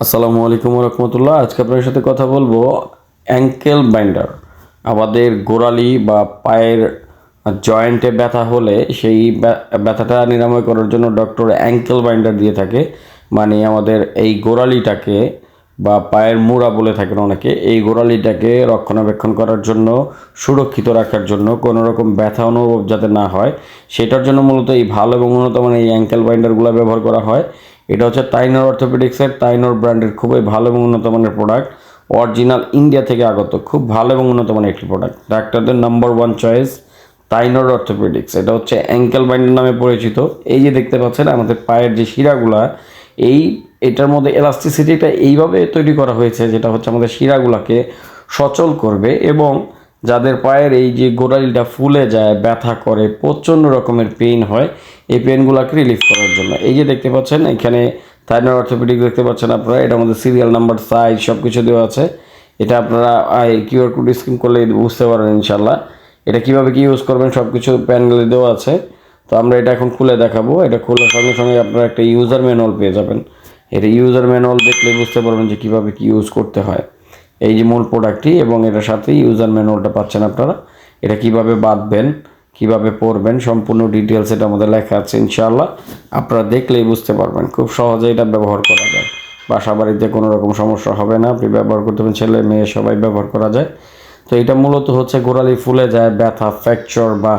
আসসালামু আলাইকুম রহমতুল্লাহ আজকে আপনার সাথে কথা বলব অ্যাঙ্কেল বাইন্ডার আমাদের গোড়ালি বা পায়ের জয়েন্টে ব্যথা হলে সেই ব্যা- ব্যথাটা নিরাময় করার জন্য ডক্টর অ্যাঙ্কেল বাইন্ডার দিয়ে থাকে। মানে আমাদের এই গোড়ালিটাকে বা পায়ের মুড়া বলে থাকেন অনেকে, এই গোড়ালিটাকে রক্ষণাবেক্ষণ করার জন্য, সুরক্ষিত রাখার জন্য কোনো রকম ব্যথা অনুভব যাতে না হয়, সেটার জন্য মূলত এই ভালো এবং উন্নত মানের এই অ্যাঙ্কেল বাইন্ডারগুলো ব্যবহার করা হয়। এটা হচ্ছে তাইনোর অর্থোপেডিক্সের তাইনোর ব্র্যান্ডের খুবই ভালো এবং উন্নত মানের প্রোডাক্ট অরিজিনাল ইন্ডিয়া থেকে আগত, খুব ভালো এবং উন্নত মানের একটি প্রোডাক্ট ডাক্তারদের number one choice Tynor orthopaedics এটা হচ্ছে অ্যাঙ্কেল বাইন্ডার নামে পরিচিত। এই যে দেখতে পাচ্ছেন, আমাদের পায়ের যে শিরাগুলা, এই এটার মধ্যে এলাস্টিসিটিটা এইভাবে তৈরি করা হয়েছে যেটা হচ্ছে আমাদের শিরাগুলাকে সচল করবে এবং যাদের পায়ের এই যে গোড়ালিটা ফুলে যায়, ব্যথা করে, প্রচণ্ড রকমের পেইন হয়, এই পেইনগুলোকে রিলিফ করার জন্য। এই যে দেখতে পাচ্ছেন, এখানে থাইরয়েড অর্থোপেডিক দেখতে পাচ্ছেন আপনারা, এটা আমাদের সিরিয়াল নাম্বার সাইজ সব কিছু দেওয়া আছে। এটা আপনারা কিউআর কোড স্ক্রিন করলে বুঝতে পারেন ইনশাল্লাহ এটা কীভাবে কি ইউজ করবেন সব কিছু প্যানেলে দেওয়া আছে। তো আমরা এটা এখন খুলে দেখাবো। এটা খোলার সঙ্গে সঙ্গে আপনারা একটা ইউজার ম্যানুয়াল পেয়ে যাবেন। এটা ইউজার ম্যানুয়াল দেখলে বুঝতে পারবেন যে কীভাবে কি ইউজ করতে হয়। এই যে মূল প্রোডাক্টটি এবং এটার সাথে ইউজার ম্যানুয়ালটা পাচ্ছেন আপনারা। এটা কীভাবে বাঁধবেন, কীভাবে পড়বেন, সম্পূর্ণ ডিটেলস এটা আমাদের লেখা আছে ইনশাআল্লাহ। আপনারা দেখলেই বুঝতে পারবেন, খুব সহজে এটা ব্যবহার করা যায়। বাসা বাড়িতে কোনো রকম সমস্যা হবে না, আপনি ব্যবহার করতে পারেন ছেলে মেয়ে সবাই ব্যবহার করা যায়। তো এটা মূলত হচ্ছে গোড়ালি ফুলে যায়, ব্যথা ফ্র্যাকচার বা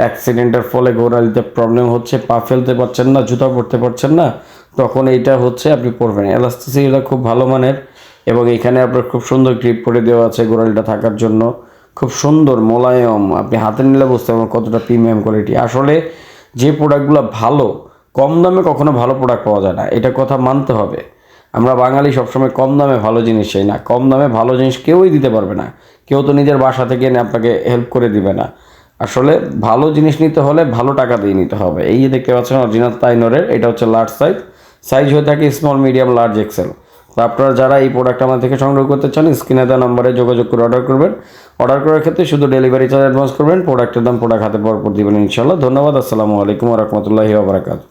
অ্যাক্সিডেন্টের ফলে গোড়ালিতে প্রবলেম হচ্ছে, পা ফেলতে পারছেন না, জুতা পরতে পারছেন না তখন এইটা হচ্ছে আপনি পরবেন এলাস্টিসিটিটা খুব ভালো মানের এবং এখানে আপনার খুব সুন্দর গ্রিপ করে দেওয়া আছে গোড়ালিটা থাকার জন্য। খুব সুন্দর মোলায়ম, আপনি হাতে নিলে বুঝতে পারবেন কতটা প্রিমিয়াম কোয়ালিটি আসলে যে প্রোডাক্টগুলো ভালো, কম দামে কখনো ভালো প্রোডাক্ট পাওয়া যায় না। এটা কথা মানতে হবে। আমরা বাঙালি সবসময় কম দামে ভালো জিনিস চাই না। কম দামে ভালো জিনিস কেউই দিতে পারবে না। কেউ তো নিজের বাসা থেকে এনে আপনাকে হেল্প করে দিবে না। আসলে ভালো জিনিস নিতে হলে ভালো টাকা দিয়ে নিতে হবে। এই যে দেখতে পাচ্ছেন অরিজিনাল তাইনরের এটা হচ্ছে লার্জ সাইজ সাইজ হয়ে থাকে স্মল মিডিয়াম লার্জ এক্সেল তো আপনারা যারা এই প্রোডাক্ট আমার থেকে সংগ্রহ করতে চান স্ক্রিনে দেওয়া নম্বরে যোগাযোগ করে অর্ডার করবেন। অর্ডার করার ক্ষেত্রে শুধু ডেলিভারি চার্জ অ্যাডভান্স করবেন প্রোডাক্টের দাম প্রোডাক্ট হাতে পরপর দেবেন ইনশাল্লাহ ধন্যবাদ, আসসালামু আলাইকুম রহমতুল্লাহি ওবরাকাতু